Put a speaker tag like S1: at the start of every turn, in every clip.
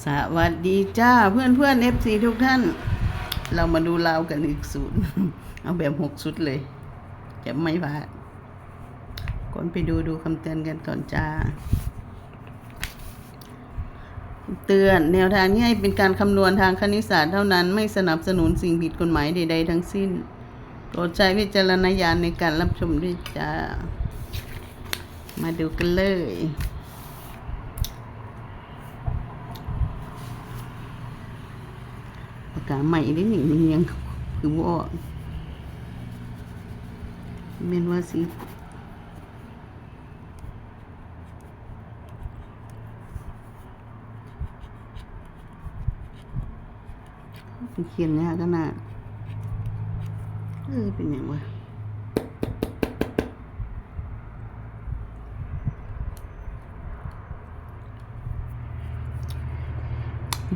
S1: สวัสดีจ้าเพื่อนเพื่อนเอฟซีทุกท่าน เรามาดูลาวกันอีกสูตร เอาแบบหกชุดเลย จะไม่พลาดก่อนไปดูดูคำเตือนกันก่อนจ้า เตือนแนวทางนี้ให้เป็นการคำนวณทางคณิตศาสตร์เท่านั้นไม่สนับสนุนสิ่งผิดกฎหมายใด ๆ ทั้งสิ้นโปรดใช้วิจารณญาณในการรับชมด้วยจ้า มาดูกันเลยากกาใหม่ได้หนึ่งมันยังคือว่าเมนว่าสิเป็นเขียนยากขนาดเออเป็นอย่างวะ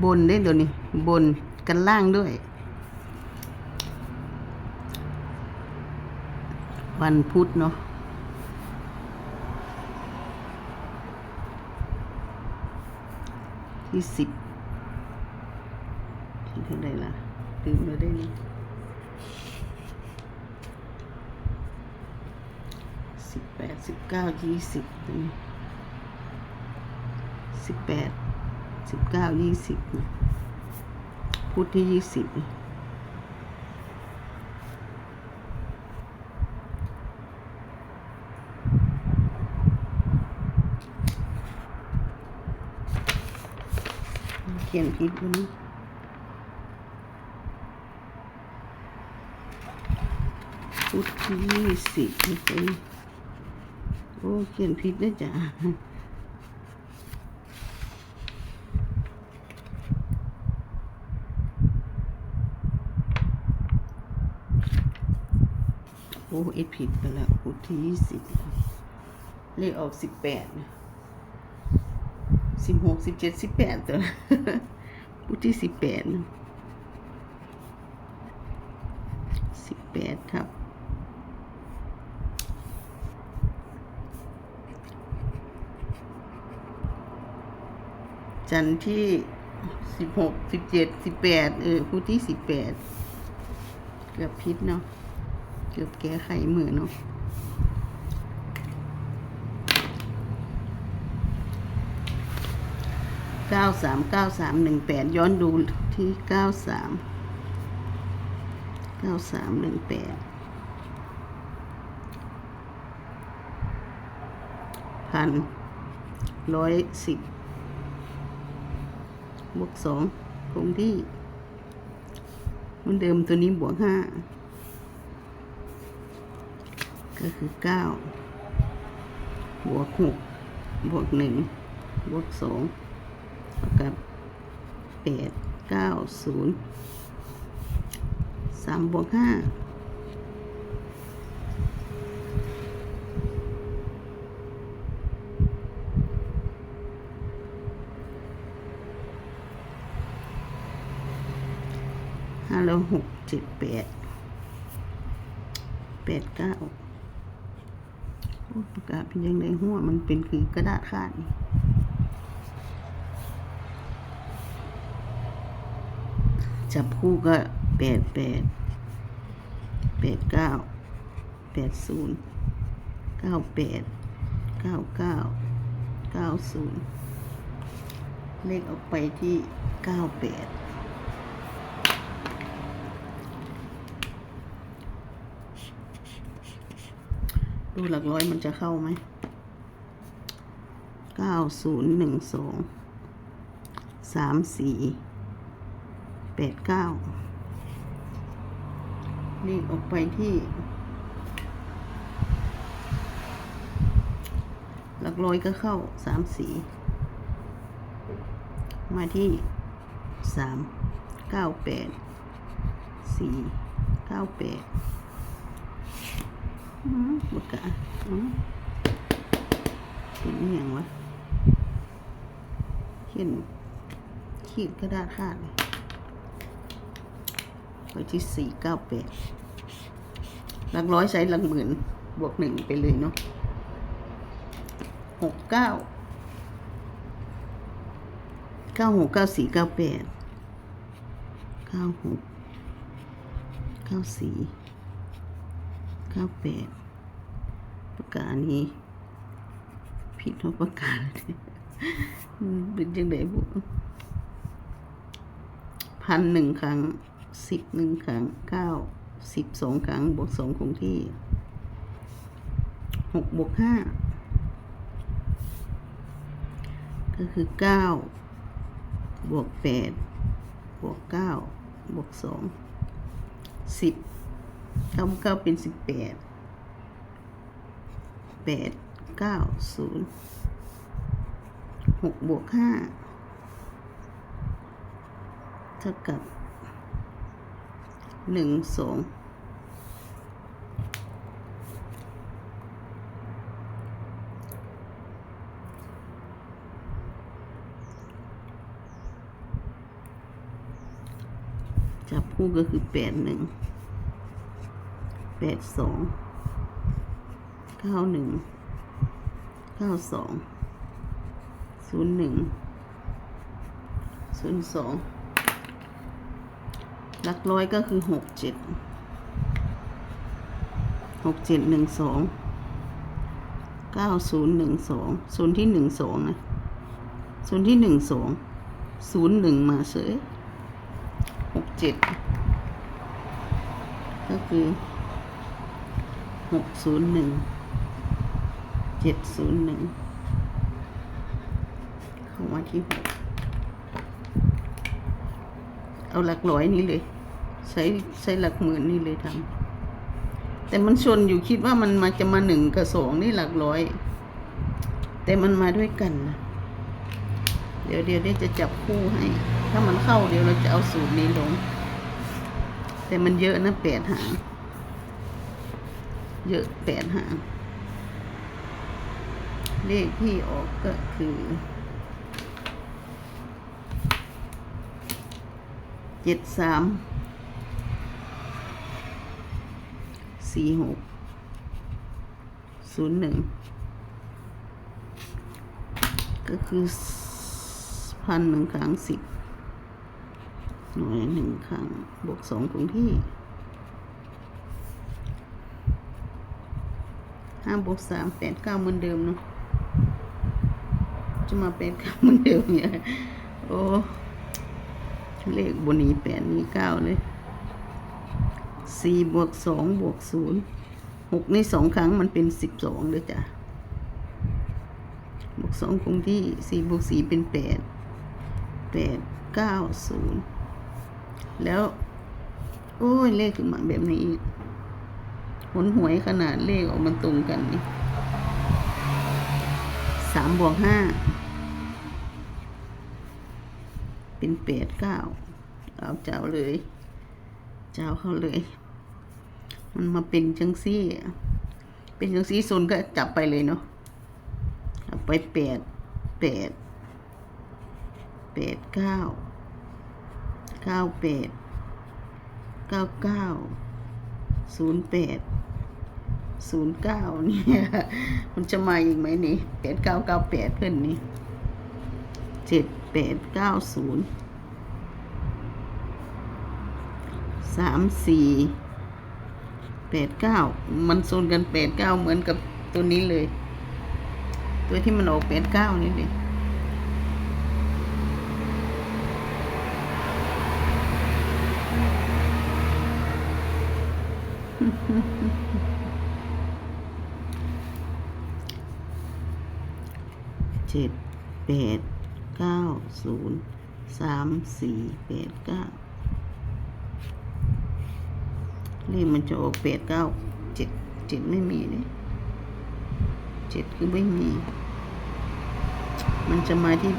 S1: บนได้ตัวนี้บน กันล่างด้วย วันพุธเนาะที่สิบที่เท่าไรล่ะลืมแล้วได้นี่สิบแปดสิบเก้ายี่สิบสิบแปดสิบเก้ายี่สิบ พุธที่ยี่สิบเขียนผิดวันนี้พุธที่ยี่สิบโอ้เขียนผิดได้จ้ะ อ้เอ็ดผิดไปแล้วพุธที่ยี่สิบเลขออกสิบแปดสิบหกสิบเจ็ดสิบแปดตัวพุธที่สิบแปดสิบแปดครับจันทร์ที่สิบหกสิบเจ็ดสิบแปดเออพุธที่สิบแปดเกือบพิษเนาะ เกือบแก้ไขมือเนาะเก้าสามเก้าสามหนึ่งแปดย้อนดูที่เก้าสามเก้าสามหนึ่งแปดพันร้อยสิบบวกสองคงที่มือนเดิมตัวนี้บวกห้า ก็คือเก้าบวกหกบวกหนึ่งบวกสองเท่ากับแปดเก้าศูนย์สามบวกห้าห้าแล้วหกเจ็ดแปดแปดเก้า ประกาศเป็นยังไงหัวมันเป็นคือกระดาษขาดนี่จับคู่ก็แปดแปดแปดเก้าแปดศูนย์เก้าแปดเก้าเก้าเก้าศูนย์เลขออกไปที่เก้าแปด ดูหลักร้อยมันจะเข้าไหมเก้าศูนย์หนึ่งสองสามสี่แปดเก้าเลขออกไปที่ หลักร้อยก็เข้าสามสี่มาที่สามเก้าแปดสี่เก้าแปด บุกกะเป็นอย่างวะเขียนขีดกระดาษขาดเลยไว้ที่สี่เก้าแปดหลักร้อยใช้หลักหมื่น บวกหนึ่งไปเลยเนาะหกเก้าเก้าหกเก้าสี่เก้าแปดเก้าหกเก้าสี่ ก้าแปดประกาศนี้ ผิดว่าประกาศเลยเป็นจังไดบุพันหนึ่งครั้งสิบหนึ่งครั้งเก้าสิบสองครั้งบวกสองคงที่หกบวกห้าก็คือเก้าบวกแปดบวกเก้าบวกสองสิบ เก้าเก้าเป็นสิบแปดแปดเก้าศูนย์หกบวกห้าเท่ากับหนึ่งสองจับคู่ก็คือแปดหนึ่ง แปดสองเก้าหนึ่งเก้าสองศูนย์หนึ่งศูนย์สองหลักร้อยก็คือหกเจ็ดหกเจ็ดหนึ่งสองเก้าศูนย์หนึ่งสองศูนย์ที่หนึ่งสองนะศูนย์ที่หนึ่งสองศูนย์หนึ่งมาเฉยหกเจ็ดก็คือ หกศูนย์หนึ่งเจ็ดศูนย์หนึ่งเข้ามาที่หกเอาหลักร้อยนี้เลย ใช้ใช้หลักหมื่นนี่เลยทำแต่มันชนอยู่คิดว่ามันมาจะมาหนึ่งกับสองนี่หลักร้อย แต่มันมาด้วยกันนะเดี๋ยวเดี๋ยวได้จะจับคู่ให้ ถ้ามันเข้าเดี๋ยวเราจะเอาสูตรนี้ลง แต่มันเยอะนะแปดหาง เยอะแปดหางเลขที่ออกก็คือเจ็ดสามสี่หกศูนย์หนึ่งก็คือพันหนึ่งครั้งสิบหน่วยหนึ่งครั้งบวกสองคงที่ ห้าบวกสามแปดเก้าเหมือนเดิมเนาะจะมาแปดเก้าเหมือนเดิมเนี่ยโอ้เลขบนนี้แปดนี้เก้าเลยสี่บวกสองบวกศูนย์หกนี่สองครั้งมันเป็นสิบสองเลยจ้ะบวกสองคงที่สี่บวกสี่เป็นแปดแปดเก้าศูนย์แล้ว โอ้ย เลขขึ้นมาแบบนี้อีก หนหวยขนาดเลขออกมันตรงกันนี่สามบวกห้าเป็นแปดเก้าเอาเจ้าเลย เจ้าเขาเลย มันมาเป็นจังซี่ เป็นจังซี่โซนก็จับไปเลยเนาะไปแปดแปดแปดเก้าเก้าแปดเก้าเก้าศูนย์แปด ศูนย์เก้าเนี่ย มันจะมาอีกไหมนี่แปดเก้าเก้าแปดเพื่อนนี่เจ็ดแปดเก้าศูนย์สามสี่แปดเก้ามันโซนกันแปดเก้าเหมือนกับตัวนี้เลย ตัวที่มันออกแปดเก้านี่เลยเจ็ดแปดเก้าศูนย์สามสี่แปดเก้าเลขมันจะออกแปดเก้าเจ็ดเจ็ดไม่มีเลยเจ็ดคือไม่มี มันจะมาที่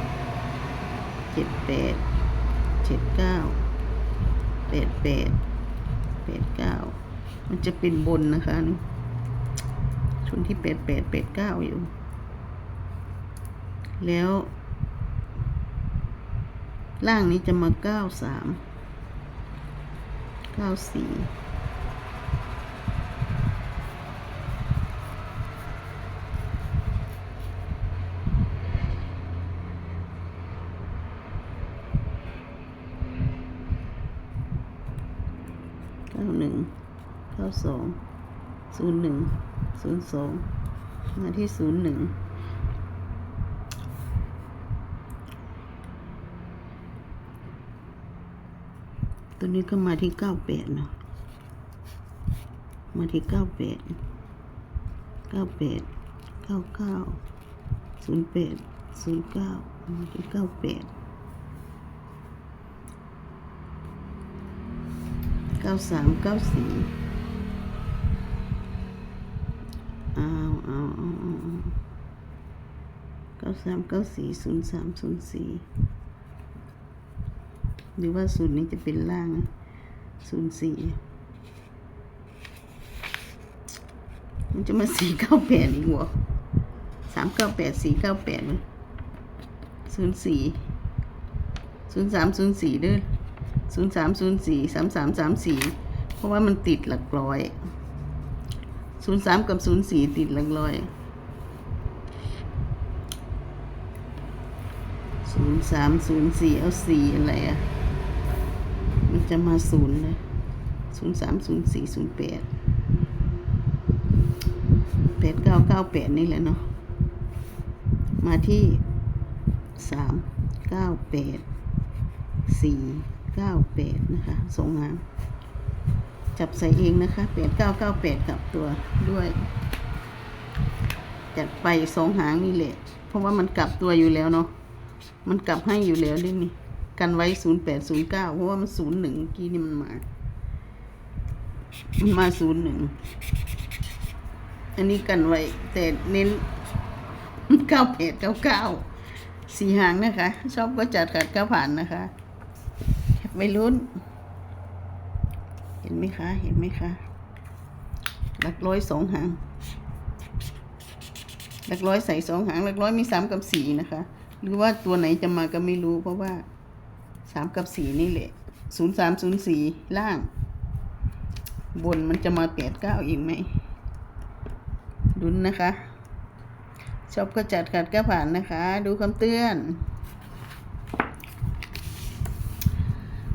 S1: เจ็ดแปดเจ็ดเก้าแปดแปดแปดเก้ามันจะเป็นบนนะคะนี่ชนที่แปดแปดแปดเก้าอยู่ แล้ว ล่างนี้จะมาเก้าสามเก้าสี่เก้าหนึ่งเก้าสองศูนย์หนึ่งศูนย์สองมาที่ศูนย์หนึ่ง ตัวนี้ก็มาที่เก้าแปดเนาะ มาที่เก้าแปด เก้าแปด เก้าเก้า ศูนย์แปด ศูนย์เก้า มาที่เก้าแปด เก้าสามเก้าสี่เอาเอาเอาเอาเอาเก้าสามเก้าสี่ศูนย์สามศูนย์สี่ หรือว่าศูนย์นี้จะเป็นล่างศูนย์สี่มันจะมาสี่เก้าแปดอีกวะสามเก้าแปดสี่เก้าแปดเลยศูนย์สี่ศูนย์สามศูนย์สี่ด้วยศูนย์สามศูนย์สี่สามสามสามสี่เพราะว่ามันติดหลักร้อยศูนย์สามกับศูนย์สี่ติดหลักร้อยศูนย์สามศูนย์สี่เอาสี่อะไรอะ มันจะมาศูนย์เลยศูนย์สามศูนย์สี่ศูนย์แปดแปดเก้าเก้าแปดนี่แหละเนาะ มาที่สามเก้าแปดสี่เก้าแปดนะคะส่งมาจับใส่เองนะคะแปดเก้าเก้าแปดกับตัวด้วย จัดไปสองหางนี่แหละ เพราะว่ามันกลับตัวอยู่แล้วเนาะ มันกลับให้อยู่แล้วด้วยนี่ กันไว้ศูนย์แปดศูนย์เก้าเพราะว่ามันศูนย์หนึ่งกี้นี่มันมา มันมาศูนย์หนึ่ง อันนี้กันไว้ แต่เน้นเก้าแปดเก้าเก้าสี่หางนะคะ ชอบก็จัดขัดก็ผ่านนะคะแคปไม่ลุ้น เห็นไหมคะ เห็นไหมคะหลักร้อยสองหางหลักร้อยใส่สองหางหลักร้อยมีสามกับสี่นะคะ หรือว่าตัวไหนจะมาก็ไม่รู้เพราะว่า สามกับสี่นี่แหละศูนย์สามศูนย์สี่ล่าง บนมันจะมาแปดเก้าอีกไหมดุนนะคะ ชอบก็จัดขัดก็ผ่านนะคะ ดูคำเตือน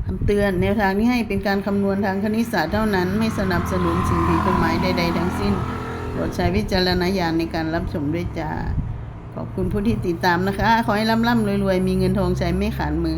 S1: คำเตือนแนวทางนี้ให้เป็นการคำนวณทางคณิตศาสตร์เท่านั้น ไม่สนับสนุนสิ่งผิดกฎหมายใดๆทั้งสิ้นโปรดใช้วิจารณญาณในการรับชมด้วยจ้าขอบคุณผู้ที่ติดตามนะคะ ขอให้ร่ำๆรวยๆ มีเงินทองใช้ไม่ขาดมือ